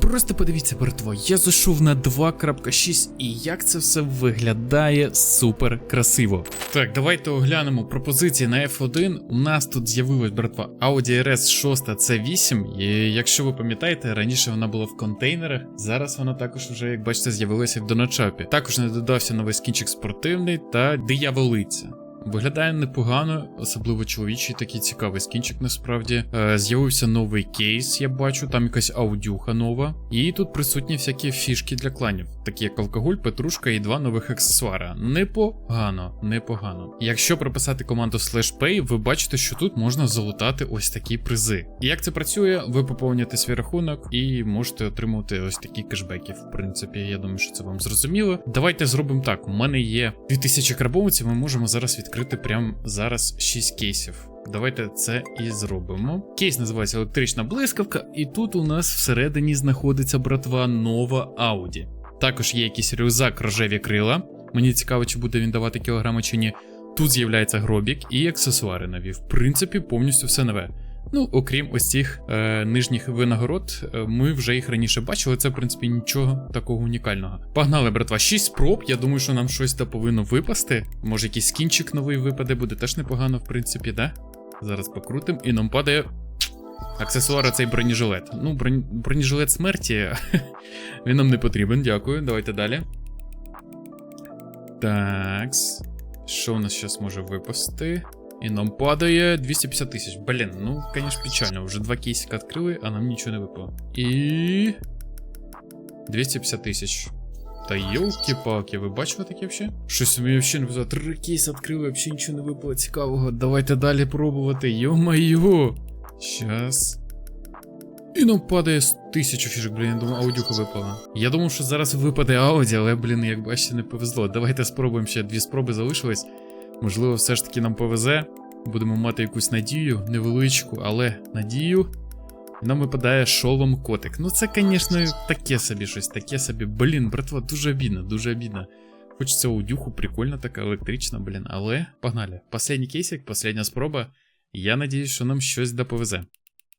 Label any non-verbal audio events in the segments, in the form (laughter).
Просто подивіться, братва, я зайшов на 2.6 і як це все виглядає супер красиво. Так, давайте оглянемо пропозиції на F1. У нас тут з'явилась братва Audi RS 6 C8. І якщо ви пам'ятаєте, раніше вона була в контейнерах. Зараз вона також вже, як бачите, з'явилася в доначапі. Також не додався новий скінчик спортивний та дияволиця. Виглядає непогано, особливо чоловічий такий цікавий скінчик насправді. Е, з'явився новий кейс, я бачу, там якась аудюха нова. І тут присутні всякі фішки для кланів, такі як алкоголь, петрушка і два нових аксесуара. Непогано, непогано. Якщо прописати команду SlashPay, ви бачите, що тут можна залутати ось такі призи. І як це працює, ви поповнюєте свій рахунок і можете отримувати ось такі кешбеки. В принципі, я думаю, що це вам зрозуміло. Давайте зробимо так. У мене є 2000 карбованців, ми можемо зараз відкрити прямо зараз 6 кейсів. Давайте це і зробимо. Кейс називається електрична блискавка, і тут у нас всередині знаходиться братва нова Audi. Також є якийсь рюкзак рожеві крила. Мені цікаво, чи буде він давати кілограми чи ні. Тут з'являється гробік і аксесуари нові. В принципі, повністю все нове. Ну, окрім ось цих е, нижніх винагород, е, ми вже їх раніше бачили. Це, в принципі, нічого такого унікального. Погнали, братва, 6 спроб. Я думаю, що нам щось та повинно випасти. Може, якийсь скінчик новий випаде, буде теж непогано, в принципі, да? Зараз покрутим, і нам падає. Аксесуар цей бронежилет. Ну, бронь... бронежилет смерті. (laughs) Він нам не потрібен, дякую. Давайте далі. Такс. Що у нас зараз може випасти? І нам падає 250 тисяч. Блін, ну, звісно, печально. Вже два кейсика відкрили, а нам нічого не випало. І. 250 тисяч. Та йолки-палки, ви бачили таке взагалі? Щось мені взагалі не випало. Три кейси відкрили, взагалі нічого не випало цікавого. Давайте далі пробувати. Йо-майо. Щас. І нам падає тисячу фішок, блін, я думаю, аудюха випала. Я думав, що зараз випаде ауді, але, блін, як бачите, не повезло. Давайте спробуємо ще дві спроби залишились. Можливо, все ж таки нам повезе. Будемо мати якусь надію, невеличку, але надію. Нам випадає шолом котик. Ну, це, звісно, таке собі щось, таке собі. Блін, братва, дуже обідно, дуже обідно. Хочеться аудюху, прикольна така, електрична, блін. Але погнали. Последній кейсик, последня спроба. Я надіюсь, що нам щось да повезе.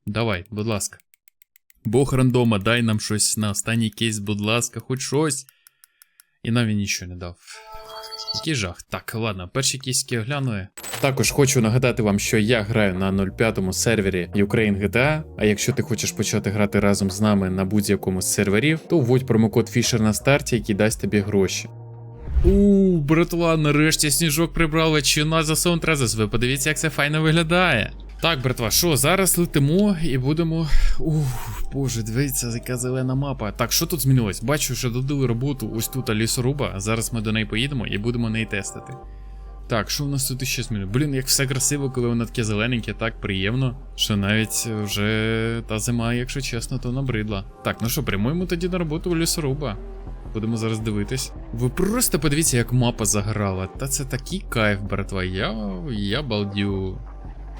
Давай, будь ласка. Бог рандома, дай нам щось на останній кейс, будь ласка, хоч щось. І нам він нічого не дав. Який жах. Так, ладно, перші кіськи оглянули. Також хочу нагадати вам, що я граю на 05 сервері Ukraine GTA, А якщо ти хочеш почати грати разом з нами на будь-якому з серверів, то вводь промокод Fisher на старті, який дасть тобі гроші. У, братва, нарешті сніжок прибрали чи на за саундтрезис. Ви подивіться, як це файно виглядає. Так, братва, що, зараз летимо і будемо. Ух, боже, дивіться, яка зелена мапа. Так, що тут змінилось? Бачу, що додали роботу ось тут лісоруба. Зараз ми до неї поїдемо і будемо неї тестити. Так, що у нас тут іще змінилось? Блін, як все красиво, коли воно таке зелененьке, так приємно. Що навіть вже та зима, якщо чесно, то набридла. Так, ну що, прямуємо тоді на роботу у лісоруба. Будемо зараз дивитись. Ви просто подивіться, як мапа заграла. Та це такий кайф, братва. Я. я балдю.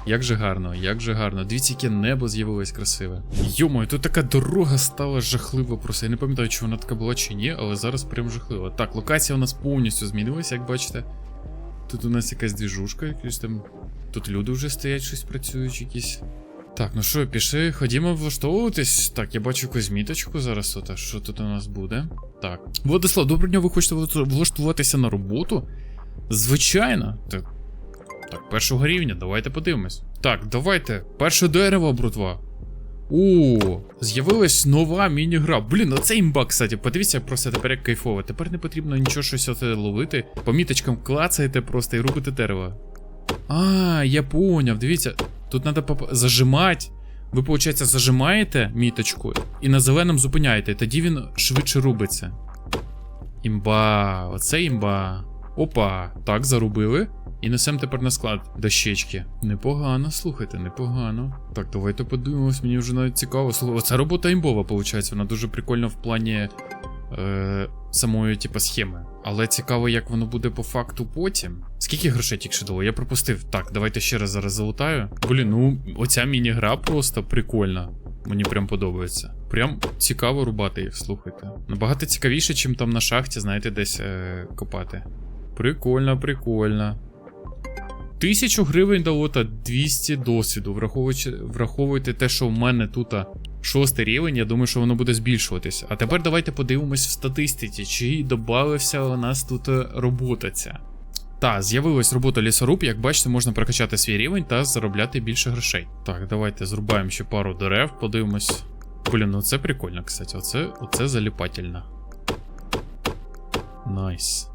Як же гарно, як же гарно. Дивіться, яке небо з'явилось красиве. Йомою, тут така дорога стала жахлива просто. Я не пам'ятаю, чи вона така була чи ні, але зараз прям жахлива. Так, локація у нас повністю змінилася, як бачите. Тут у нас якась двіжушка, якась там. Тут люди вже стоять, щось працюють якісь. Так, ну що, пішли, ходімо влаштовуватись. Так, я бачу якусь міточку зараз. От, а що тут у нас буде? Так. Владислав, доброго дня, ви хочете влаштуватися на роботу? Звичайно. Так, так, першого рівня, давайте подивимось. Так, давайте. Перше дерево, братва. О, з'явилась нова міні-гра. Блін, оце імба, кстати. Подивіться просто тепер як кайфово. Тепер не потрібно нічого щось оте ловити. По міточкам клацаєте просто і рубите дерево. А, я поняв, дивіться. Тут треба поп... зажимати. Ви, виходить, зажимаєте міточку і на зеленому зупиняєте. Тоді він швидше рубиться. Імба, оце імба. Опа, так, зарубили. І несем тепер на склад дощечки. Непогано, слухайте, непогано. Так, давайте подивимось, мені вже навіть цікаво. Слухай, Оця робота імбова, виходить. Вона дуже прикольна в плані е, самої, типу, схеми. Але цікаво, як воно буде по факту потім. Скільки грошей тільки дало? Я пропустив. Так, давайте ще раз зараз залутаю. Блін, ну оця міні-гра просто прикольна. Мені прям подобається. Прям цікаво рубати їх, слухайте. Набагато цікавіше, чим там на шахті, знаєте, десь е, копати. Прикольно, прикольно. Тисячу гривень дало та 200 досвіду. Враховуючи, враховуйте те, що в мене тут шостий рівень, я думаю, що воно буде збільшуватись. А тепер давайте подивимось в статистиці, чи додався у нас тут е, робота ця. Та, з'явилась робота лісоруб, як бачите, можна прокачати свій рівень та заробляти більше грошей. Так, давайте зрубаємо ще пару дерев, подивимось. Блін, ну це прикольно, кстати. Оце, оце заліпательно. Найс.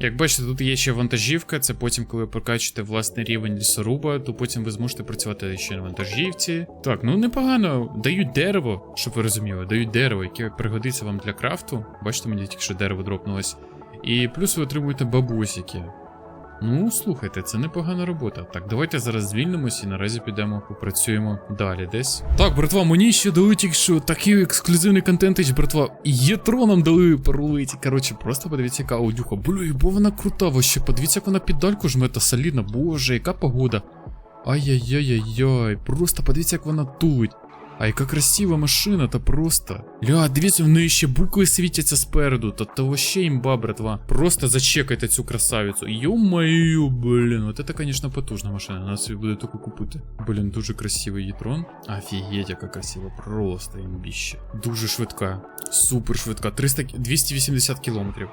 Як бачите, тут є ще вантажівка, це потім, коли ви прокачуєте власний рівень лісоруба, то потім ви зможете працювати ще на вантажівці. Так, ну непогано. Дають дерево, щоб ви розуміли, дають дерево, яке пригодиться вам для крафту. Бачите, мені тільки що дерево дропнулось. І плюс ви отримуєте бабусики. Ну, слухайте, це непогана робота. Так, давайте зараз звільнимось і наразі підемо попрацюємо далі десь. Так, братва, мені ще дали тільки що такий ексклюзивний контентич, братва. Єтро нам дали паролиті. Коротше, просто подивіться, яка аудюха. Блю, бо вона крута вообще. Подивіться, як вона педальку жме та солідна. Боже, яка погода. Ай-яй-яй-яй-яй. Просто подивіться, як вона тулить. А яка красива машина, та просто. Ля, дивіться, в неї ще букви світяться спереду, та то вообще імба, братва. Просто зачекайте цю красавицю. Йо-маю, блін, от це, конечно, потужна машина. Надо собі буде таку купити. Блін, дуже красивий їтрон. Офігеть, яка красива, просто імбіще. Дуже швидка. Супер швидка. 300, 280 кілометрів.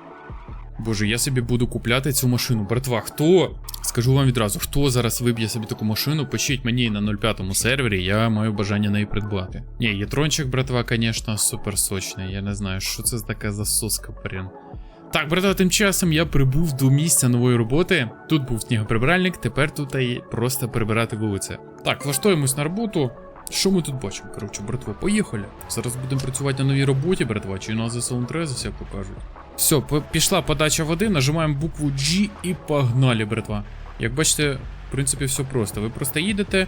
Боже, я собі буду купляти цю машину. Братва, хто? Скажу вам відразу, хто зараз виб'є собі таку машину, пишіть мені на 05 сервері, я маю бажання неї придбати. Ні, єтрончик, братва, звісно, супер сочний. Я не знаю, що це така за соска, прям. Так, братва, тим часом я прибув до місця нової роботи. Тут був снігоприбиральник, тепер тут і просто прибирати вулиці. Так, влаштуємось на роботу. Що ми тут бачимо? Коротше, братва, поїхали. Зараз будемо працювати на новій роботі, братва, чи нас за селонтрези все покажуть. Все, пішла подача води, нажимаємо букву G і погнали, братва. Як бачите, в принципі, все просто. Ви просто їдете,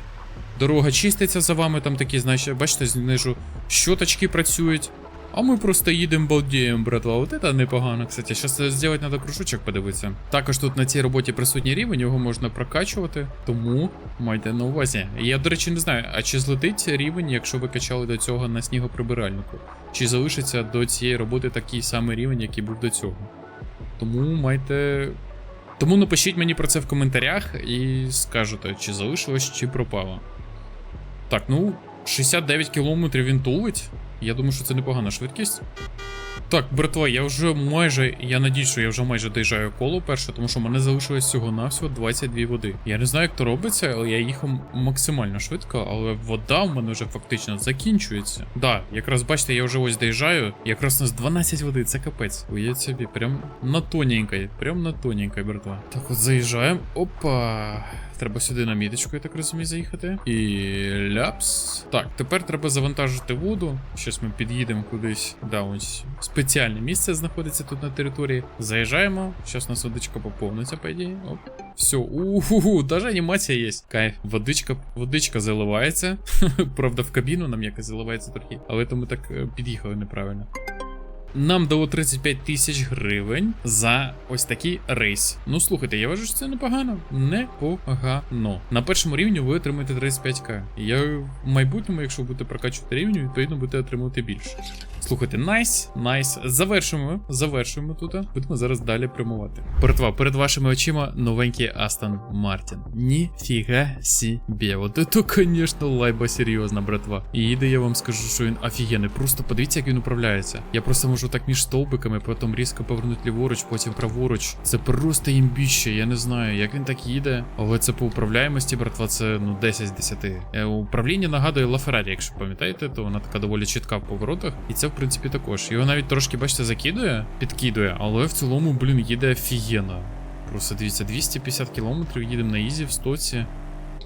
дорога чиститься за вами, там такі, значить, бачите, знижу щоточки працюють. А ми просто їдемо балдіємо, братва. От це непогано, кстати. Зараз зробити треба кружочок подивитися. Також тут на цій роботі присутній рівень, його можна прокачувати, тому майте на увазі. Я, до речі, не знаю, а чи злетить рівень, якщо ви качали до цього на снігоприбиральнику? Чи залишиться до цієї роботи такий самий рівень, який був до цього? Тому майте. Тому напишіть мені про це в коментарях і скажете, чи залишилось, чи пропало. Так, ну, 69 кілометрів він тулить. Я думаю, що це непогана швидкість. Так, братва, я вже майже. Я надіюсь, що я вже майже доїжджаю коло перше, тому що мене залишилось всього навсього 22 води. Я не знаю, як то робиться, але я їхав максимально швидко, але вода в мене вже фактично закінчується. Да, якраз бачите, я вже ось доїжджаю. Якраз у нас 12 води, це капець. Уявіть собі, прям на тоненькой, прям на тоненькой, братва. Так, от заїжджаємо. Опа. Треба сюди на міточку, я так розумію, заїхати. І ляпс. Так, тепер треба завантажити воду. Щас ми під'їдемо кудись. Да, ось спеціальне місце знаходиться тут на території. Заїжджаємо. Зараз у нас водичка поповниться, по ідеї. Оп. Все, уху, даже анімація є. Кайф. Водичка, водичка заливається. (laughs) Правда, в кабіну нам якось заливається трохи. Але то ми так е, під'їхали неправильно. Нам дало 35 тисяч гривень за ось такий рейс. Ну слухайте, я вважаю, що це непогано. Непогано. На першому рівні ви отримаєте 35к. Я в майбутньому, якщо будете прокачувати рівню, відповідно будете отримувати більше. Слухайте, найс, найс. Завершуємо. Завершуємо тут. Будемо зараз далі прямувати. Братва, перед вашими очима новенький Астон Мартін. Ніфіга сібє. От це, звісно, лайба серйозна, братва. І їде, я вам скажу, що він офігенний. Просто подивіться, як він управляється. Я просто можу так між стовбиками, потім різко повернути ліворуч, потім праворуч. Це просто імбіще, я не знаю, як він так їде. Але це по управляємості, братва, це ну 10 з 10. Е, Управління нагадує LaFerrari, якщо пам'ятаєте, то вона така доволі чітка в поворотах. І це, в принципі, також. Його навіть трошки, бачите, закидує, підкидує, але в цілому, блін, їде офігенно. Просто дивіться, 250 кілометрів їдемо на ізі в стоці.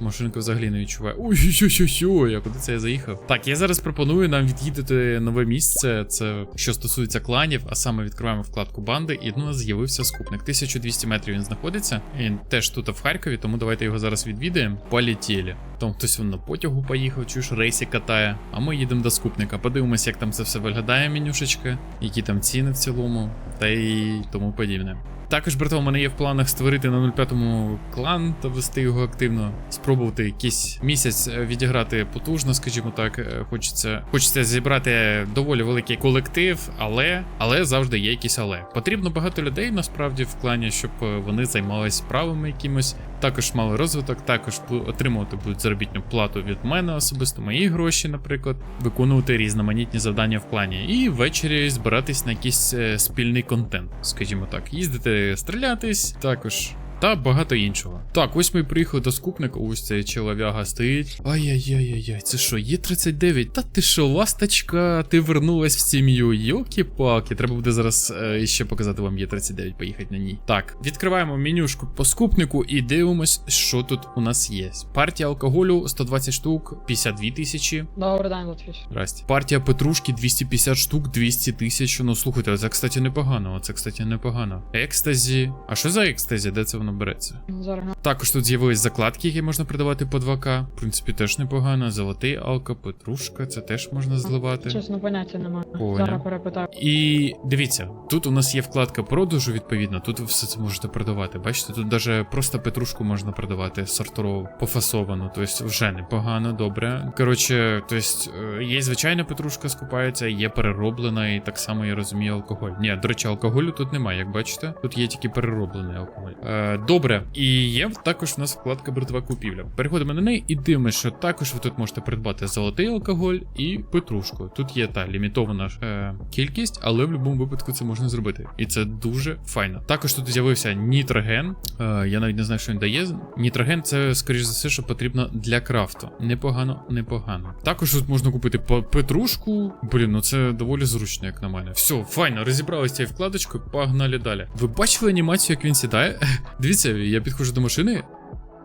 Машинка взагалі не відчуває. Ой-ой-ой-ой, а куди це я заїхав? Так, я зараз пропоную нам від'їдати нове місце. Це що стосується кланів, а саме відкриваємо вкладку банди, і у нас з'явився скупник. 1200 метрів він знаходиться. Він теж тут в Харкові, тому давайте його зараз відвідаємо. Полетіли. Там хтось вон на потягу поїхав, чуєш, рейсі катає. А ми їдемо до скупника. Подивимося, як там це все виглядає, менюшечка, які там ціни в цілому, та й тому подібне. Також, братва, у мене є в планах створити на 05-му клан та вести його активно. Спробувати якийсь місяць е, відіграти потужно, скажімо так. Е, Хочеться, хочеться зібрати доволі великий колектив, але, але завжди є якісь але. Потрібно багато людей насправді в клані, щоб е, вони займалися справами якимось. Також мали розвиток, також отримувати будуть заробітну плату від мене особисто мої гроші, наприклад, виконувати різноманітні завдання в клані, і ввечері збиратись на якийсь спільний контент, скажімо так, їздити стрілятись, також. Та багато іншого. Так, ось ми приїхали до скупника, ось цей чолов'яга стоїть. Ай-яй-яй-яй, це що, є 39? Та ти що, ласточка, ти вернулась в сім'ю. Йоки-палки, треба буде зараз е, ще показати вам є 39, поїхати на ній. Так, відкриваємо менюшку по скупнику і дивимось, що тут у нас є. Партія алкоголю 120 штук, 52 тисячі. Добрий день, Латвіч. Здрасте. Партія петрушки 250 штук, 200 тисяч. Ну слухайте, це, кстати, непогано. Це, кстати, непогано. Екстазі. А що за екстазі? Де це воно береться? Зараз. Також тут з'явились закладки, які можна продавати по 2К. В принципі, теж непогано. Золотий алка, петрушка, це теж можна зливати. Чесно, поняття немає. Поняв. Зараз перепитаю. І дивіться, тут у нас є вкладка продажу, відповідно. Тут ви все це можете продавати. Бачите, тут навіть просто петрушку можна продавати сортову, пофасовану, тобто вже непогано, добре. Коротше, тобто є звичайна петрушка, скупається, є перероблена, і так само я розумію алкоголь. Ні, до речі, алкоголю тут немає, як бачите. Тут є тільки перероблений алкоголь. Е, добре, і є також у нас вкладка бортова купівля. Переходимо на неї і дивимося, що також ви тут можете придбати золотий алкоголь і петрушку. Тут є та лімітована е, кількість, але в будь-якому випадку це можна зробити. І це дуже файно. Також тут з'явився нітроген. Е, я навіть не знаю, що він дає. Нітроген це, скоріш за все, що потрібно для крафту. Непогано, непогано. Також тут можна купити петрушку. Блін, ну це доволі зручно, як на мене. Все, файно, розібралися цією вкладочкою, погнали далі. Ви бачили анімацію, як він сідає? (laughs) Дивіться, я підходжу до машини.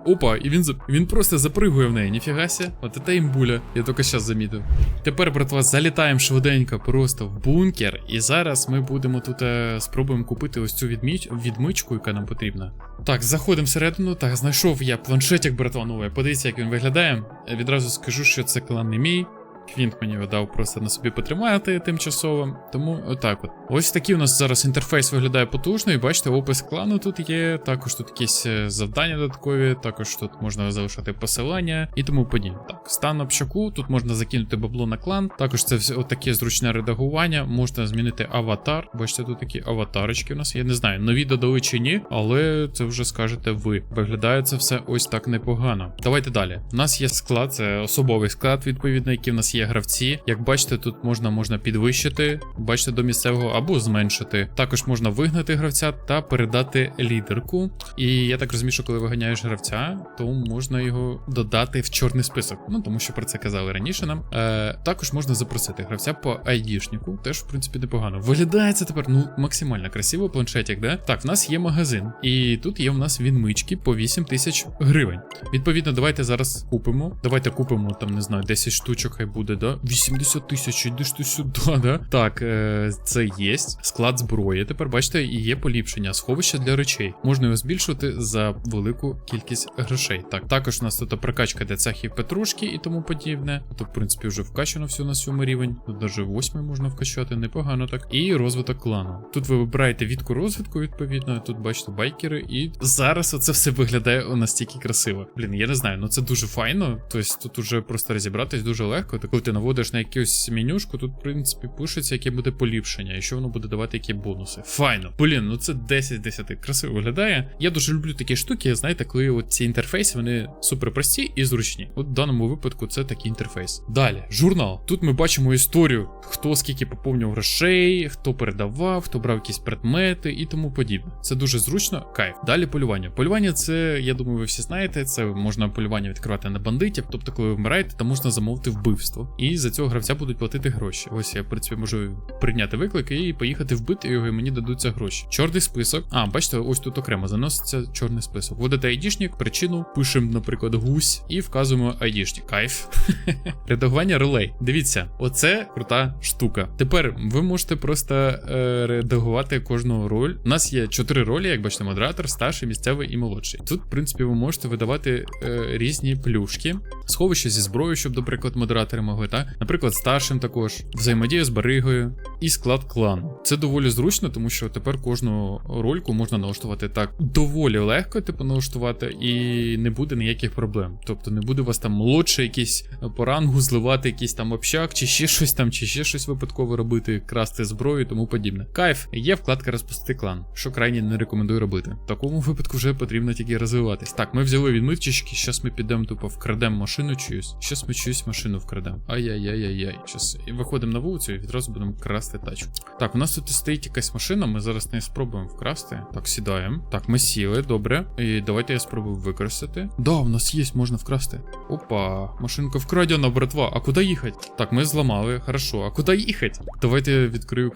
Опа, і він він просто запригує в неї, ніфіга ся. От це імбуля, я тільки зараз замітив. Тепер, братва, залітаємо швиденько просто в бункер. І зараз ми будемо тут е, спробуємо купити ось цю відміч... відмичку, яка нам потрібна. Так, заходимо всередину. Так, знайшов я планшетик, братва, новий. Подивіться, як він виглядає. Відразу скажу, що це клан не мій. Квінт мені видав просто на собі потримати тимчасово. Тому отак от. Ось такий у нас зараз інтерфейс виглядає потужно, і бачите, опис клану тут є. Також тут якісь е, завдання додаткові, також тут можна залишати посилання і тому подібне. Стан общаку, тут можна закинути бабло на клан. Також це все таке зручне редагування. Можна змінити аватар. Бачите, тут такі аватарочки у нас. Я не знаю, нові додали чи ні, але це вже скажете ви. Виглядає це все ось так непогано. Давайте далі. У нас є склад, це особовий склад, відповідно, який в нас є гравці. Як бачите, тут можна можна підвищити, бачите, до місцевого або зменшити. Також можна вигнати гравця та передати лідерку. І я так розумію, що коли виганяєш гравця, то можна його додати в чорний список. Ну тому що про це казали раніше нам. Е, також можна запросити гравця по айдішнику. Теж, в принципі, непогано. Виглядає це тепер ну максимально красиво, планшетик, де? Так, в нас є магазин, і тут є в нас відмички по 8 тисяч гривень. Відповідно, давайте зараз купимо. Давайте купимо там, не знаю, 10 штучок, хай буде, да? 80 тисяч, іди ж ти сюди, (laughs) да? Так, е, це є. Склад зброї. Тепер бачите, і є поліпшення, сховище для речей. Можна його збільшувати за велику кількість грошей. Так, також у нас тут прокачка для цехів петрушки і тому подібне. Тут, в принципі, вже вкачано все на сьомий рівень. Тут навіть восьмий можна вкачати, непогано так. І розвиток клану. Тут ви вибираєте відку розвитку, відповідно. Тут бачите байкери, і зараз оце все виглядає настільки красиво. Блін, я не знаю, ну це дуже файно. Тобто тут уже просто розібратись дуже легко. Так коли ти наводиш на якусь менюшку, тут, в принципі, пишеться, яке буде поліпшення, і що воно буде давати які бонуси. Файно. Блін, ну це 10 10 красиво виглядає. Я дуже люблю такі штуки, знаєте, коли от ці інтерфейси вони супер прості і зручні. От в даному випадку це такий інтерфейс. Далі, журнал. Тут ми бачимо історію, хто скільки поповнював грошей, хто передавав, хто брав якісь предмети і тому подібне. Це дуже зручно. Кайф. Далі полювання. Полювання це, я думаю, ви всі знаєте. Це можна полювання відкривати на бандитів. Тобто, коли ви вмираєте, то можна замовити вбивство. І за цього гравця будуть платити гроші. Ось я в принципі можу прийняти виклик і поїхати вбити його, і мені дадуться гроші. Чорний список. А, бачите, ось тут окремо заноситься чорний список. Вводите айдішник, причину, пишемо, наприклад, гусь і вказуємо айдішник. Кайф. (laughs) Редагування ролей. Дивіться, оце крута штука. Тепер ви можете просто е, редагувати кожну роль. У нас є чотири ролі, як бачите, модератор, старший, місцевий і молодший. Тут, в принципі, ви можете видавати е, різні плюшки, сховище зі зброєю, щоб, наприклад, модератори могли, так? Наприклад, старшим також, взаємодія з баригою, і склад клану. Це доволі зручно, тому що тепер кожну рольку можна налаштувати так доволі легко, типу, налаштувати, і не буде ніяких проблем. Тобто не буде у вас там молодше якийсь по рангу зливати якийсь там общак, чи ще щось там, чи ще щось випадково робити, красти зброю тому подібне. Кайф, є вкладка розпустити клан, що крайні не рекомендую робити. В такому випадку вже потрібно тільки розвиватись. Так, ми взяли відмивчички, зараз ми підемо тупо вкрадемо машину чиюсь. Щас ми чиюсь машину вкрадемо. Ай-яй-яй-яй-яй. Щас виходимо на вулицю і відразу будемо красти тачку. Так, у нас тут стоїть якась машина, ми зараз не спробуємо вкрасти. Так, сідаємо. Так, ми сіли, добре. І давайте я спробую використати. Да, у нас є, можна вкрасти. Опа, машинка вкрадена, братва. А куди їхати? Так, ми зламали, хорошо. А куди їхати? Давайте я відкрию.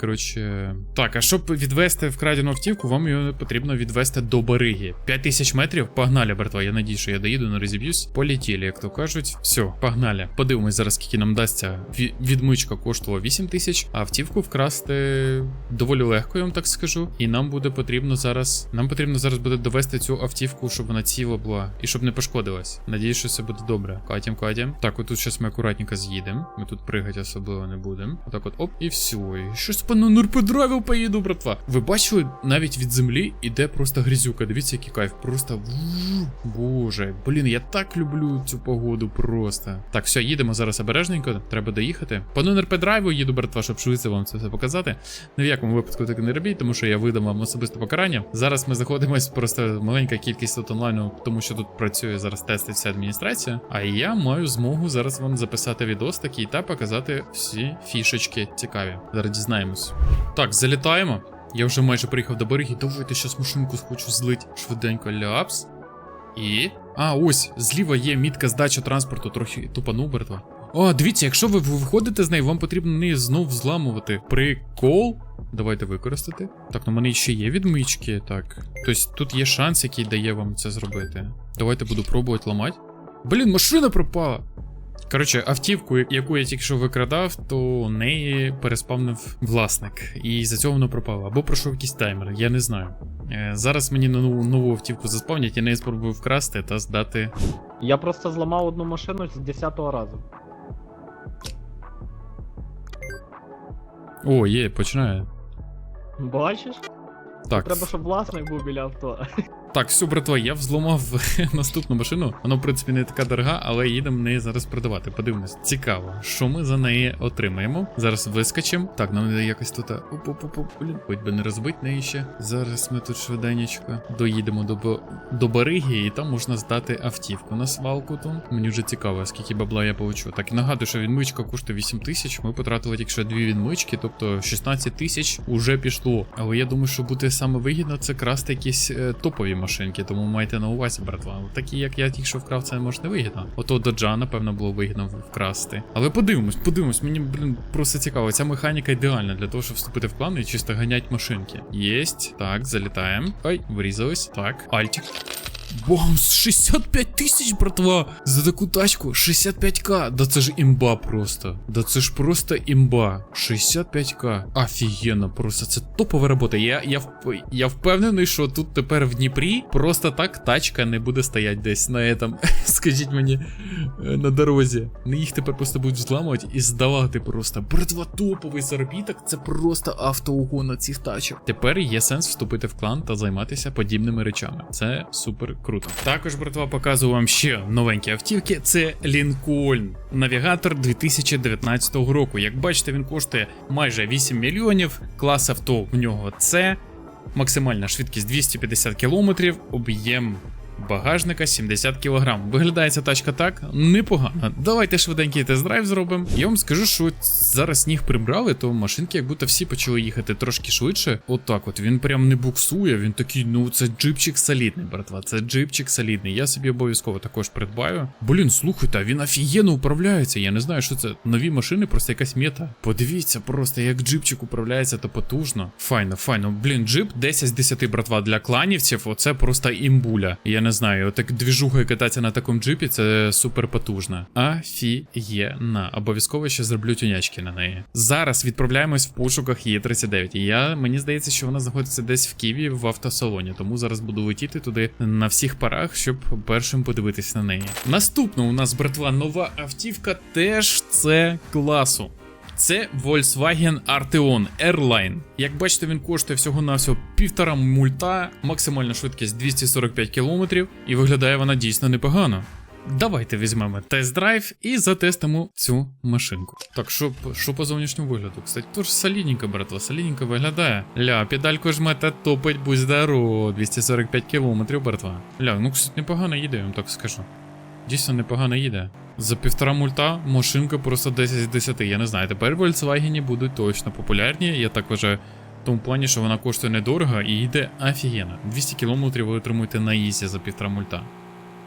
Так, а щоб відвести вкрадену автівку, вам її потрібно відвести до бариги. 5000 метрів. Погнали, братва. Я надію, що я доїду, не розіб'юсь. Полетіли, як то кажуть. Все, погнали. Подивимось зараз, скільки нам дасться. Відмичка коштувала 8 тисяч, а автівку вкрасти доволі легко, я вам так скажу. І нам буде потрібно зараз. Нам потрібно зараз буде довести цю автівку, щоб вона ціла була і щоб не пошкодилась. Надіюсь, що все буде добре. Катім, катім. Так, отут зараз ми акуратненько з'їдемо. Ми тут пригати особливо не будемо. Отак от оп, і все. І щось по Нурпедравіл поїду, братва. Ви бачили, навіть від землі іде просто грізюка. Дивіться, який кайф. Просто боже. Блін, я так люблю цю погоду просто. Так, все, їдемо зараз обережненько. Треба доїхати. По НРП-драйву їду, братва, щоб швидше вам це все показати. Ні в якому випадку таке не робіть, тому що я видам вам особисте покарання. Зараз ми знаходимось просто маленька кількість тут онлайну, тому що тут працює зараз тестить вся адміністрація. А я маю змогу зараз вам записати відос такий та показати всі фішечки цікаві. Зараз дізнаємось. Так, залітаємо. Я вже майже приїхав до береги. Давайте щас машинку хочу злить швиденько ляпс. І. А, ось, зліва є мітка здача транспорту, трохи тупанув братва. О, дивіться, якщо ви виходите з неї, вам потрібно неї знов зламувати. Прикол. Давайте використати. Так, ну в мене ще є відмички. Так. Тобто тут є шанс, який дає вам це зробити. Давайте буду пробувати ламати. Блін, машина пропала! Коротше, автівку, яку я тільки що викрадав, то неї переспавнив власник. І за цього воно пропало. Або пройшов якийсь таймер, я не знаю. Е, зараз мені нову, нову автівку заспавнять, я неї спробую вкрасти та здати. Я просто зламав одну машину з 10-го разу. О, є, починає. Бачиш? Так, Треба, щоб власник був біля авто. Так, все, братва, я взломав (laughs) наступну машину. Вона, в принципі, не така дорога, але їдемо неї зараз продавати. Подивимось. Цікаво, що ми за неї отримаємо. Зараз вискочимо. Так, нам якось тут. Блін. Хоч би не розбити неї ще. Зараз ми тут швиденечко доїдемо до, до Бариги, і там можна здати автівку на свалку. Тут. Мені вже цікаво, скільки бабла я получу. Так, і нагадую, що відмичка коштує 8 тисяч. Ми потратили тільки дві відмички, тобто 16 тисяч уже пішло. Але я думаю, що буде саме вигідно це красти якісь е, топові машинки, тому майте на увазі, братва. Такі, як я тільки що вкрав, це може не вигідно. Ото доджа, напевно, було вигідно вкрасти. Але подивимось, подивимось, мені, блін, просто цікаво. Ця механіка ідеальна для того, щоб вступити в клан і чисто ганять машинки. Єсть. Так, залітаємо. Ой, врізались. Так, альтик. Бомс, 65 тисяч, братва! За таку тачку 65к. Да це ж імба просто. Да це ж просто імба. 65к. Офігенно, просто це топова робота. Я, я, я впевнений, що тут тепер в Дніпрі просто так тачка не буде стояти десь на этом, (laughs) скажіть мені, е, на дорозі. Їх тепер просто будуть зламувати і здавати просто. Братва, топовий заробіток, це просто автоугон на цих тачок. Тепер є сенс вступити в клан та займатися подібними речами. Це супер круто. Також, братва, показую вам ще новенькі автівки. Це Лінкольн. Навігатор 2019 року. Як бачите, він коштує майже 8 мільйонів. Клас авто в нього це. Максимальна швидкість 250 км, об'єм багажника 70 кг. Виглядає ця тачка так непогано. Давайте швиденький тест-драйв зробимо. Я вам скажу, що зараз сніг прибрали, то машинки як будто всі почали їхати трошки швидше. Отак от він прям не буксує. Він такий, ну це джипчик солідний, братва. Це джипчик солідний. Я собі обов'язково також придбаю. Блін, слухайте, він офігенно управляється. Я не знаю, що це. Нові машини, просто якась мета. Подивіться просто, як джипчик управляється та потужно. Файно, файно. Блін, джип 10 з 10, братва, для кланівців. Оце просто імбуля. Я не знаю, отак двіжухою кататися на такому джипі, це супер потужно. Афієна. Обов'язково ще зроблю тюнячки на неї. Зараз відправляємось в пошуках Є39. І я мені здається, що вона знаходиться десь в Києві в автосалоні. Тому зараз буду летіти туди на всіх парах, щоб першим подивитись на неї. Наступно у нас, братва, нова автівка теж це класу. Це Volkswagen Arteon Airline. Як бачите, він коштує всього-навсього півтора мульта, максимальна швидкість 245 км, і виглядає вона дійсно непогано. Давайте візьмемо тест-драйв і затестимо цю машинку. Так, що, що по зовнішньому вигляду? Кстати, теж солідненько, братва, солідненько виглядає. Ля, педальку жмете, топить, будь здоров, 245 км, братва. Ля, ну, кстати, непогано їде, я вам так скажу. Дійсно непогано їде. За півтора мульта машинка просто 10 з 10. Я не знаю, тепер Volkswagen будуть точно популярні. Я так вважаю. В тому плані, що вона коштує недорого і йде офігенно. 200 км ви отримуєте на їзді за півтора мульта.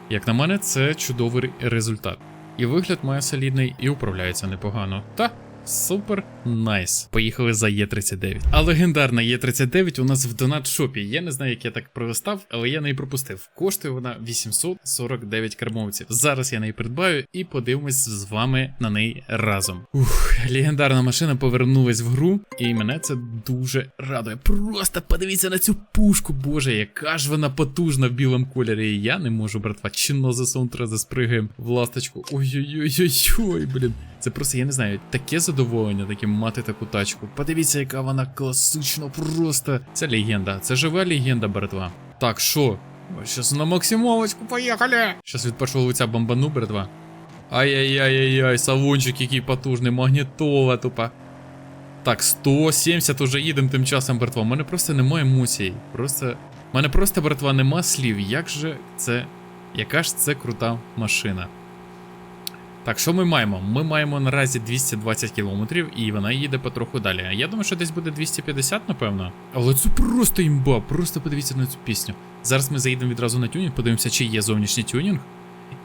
Як на мене, це чудовий результат. І вигляд має солідний, і управляється непогано. Та супер найс. Поїхали за Є39. А легендарна Є39 у нас в донат-шопі. Я не знаю, як я так пролистав, але я неї пропустив. Коштує вона 849 кармовців. Зараз я неї придбаю і подивимось з вами на неї разом. Ух, легендарна машина повернулась в гру, і мене це дуже радує. Просто подивіться на цю пушку, боже, яка ж вона потужна в білому кольорі. Я не можу, братва, чинно за сонтра заспригаємо в ласточку. Ой-ой-ой-ой-ой, блін. Це просто, я не знаю, таке задоволення, таке мати таку тачку. Подивіться, яка вона класична, просто. Це легенда, це жива легенда, братва. Так, що? Щас на максимовочку, поїхали! Щас від першого лиця бомбану, братва. Ай-яй-яй-яй-яй, салончик який потужний, магнітола тупа. Так, 170 уже їдемо тим часом, братва. У мене просто немає емоцій. Просто. У мене просто, братва, нема слів. Як же це. Яка ж це крута машина? Так, що ми маємо? Ми маємо наразі 220 кілометрів, і вона їде потроху далі. Я думаю, що десь буде 250, напевно. Але це просто імба, просто подивіться на цю пісню. Зараз ми заїдемо відразу на тюнінг, подивимося, чи є зовнішній тюнінг.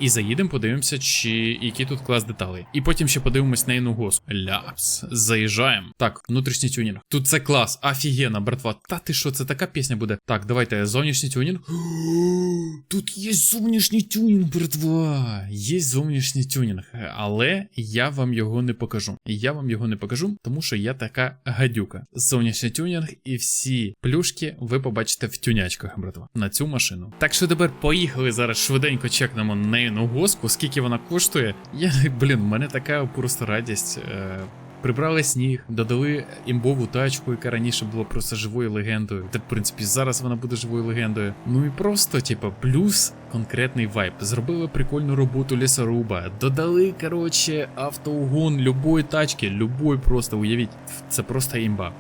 І заїдемо, подивимося, чи який тут клас деталей. І потім ще подивимось на іну гос. Ляпс. Заїжджаємо. Так, внутрішній тюнінг. Тут це клас, офігенно, братва. Та ти що, це така пісня буде? Так, давайте, зовнішній тюнінг. (gasps) Тут є зовнішній тюнінг, братва. Є зовнішній тюнінг, але я вам його не покажу. Я вам його не покажу, тому що я така гадюка. Зовнішній тюнінг і всі плюшки ви побачите в тюнячках, братва, на цю машину. Так що тепер поїхали зараз швиденько чекнемо неї на госку, скільки вона коштує. Я, (laughs) блін, в мене така просто радість. Е... Прибрали сніг, додали імбову тачку, яка раніше була просто живою легендою. Та в принципі зараз вона буде живою легендою. Ну і просто, типа, плюс конкретний вайб. Зробили прикольну роботу лісоруба. Додали, коротше, автоугон любої тачки, любої просто уявіть. Це просто імба.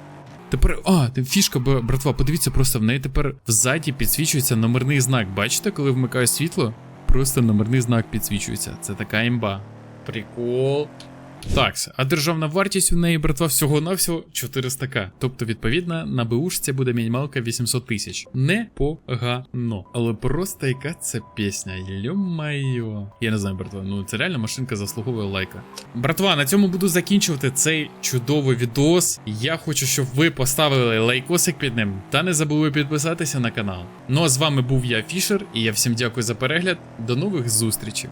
Тепер, а, фішка, братва, подивіться, просто в неї тепер взаді підсвічується номерний знак. Бачите, коли вмикаю світло? Просто номерний знак підсвічується. Це така імба. Прикол. Так, а державна вартість у неї, братва, всього-навсього 400к. Тобто, відповідно, на БУшці буде мінімалка 800 тисяч. Непогано. Але просто яка це пісня? Йо-майо. Я не знаю, братва, ну це реально машинка заслуговує лайка. Братва, на цьому буду закінчувати цей чудовий відос. Я хочу, щоб ви поставили лайкосик під ним та не забули підписатися на канал. Ну а з вами був я, Фішер, і я всім дякую за перегляд. До нових зустрічей.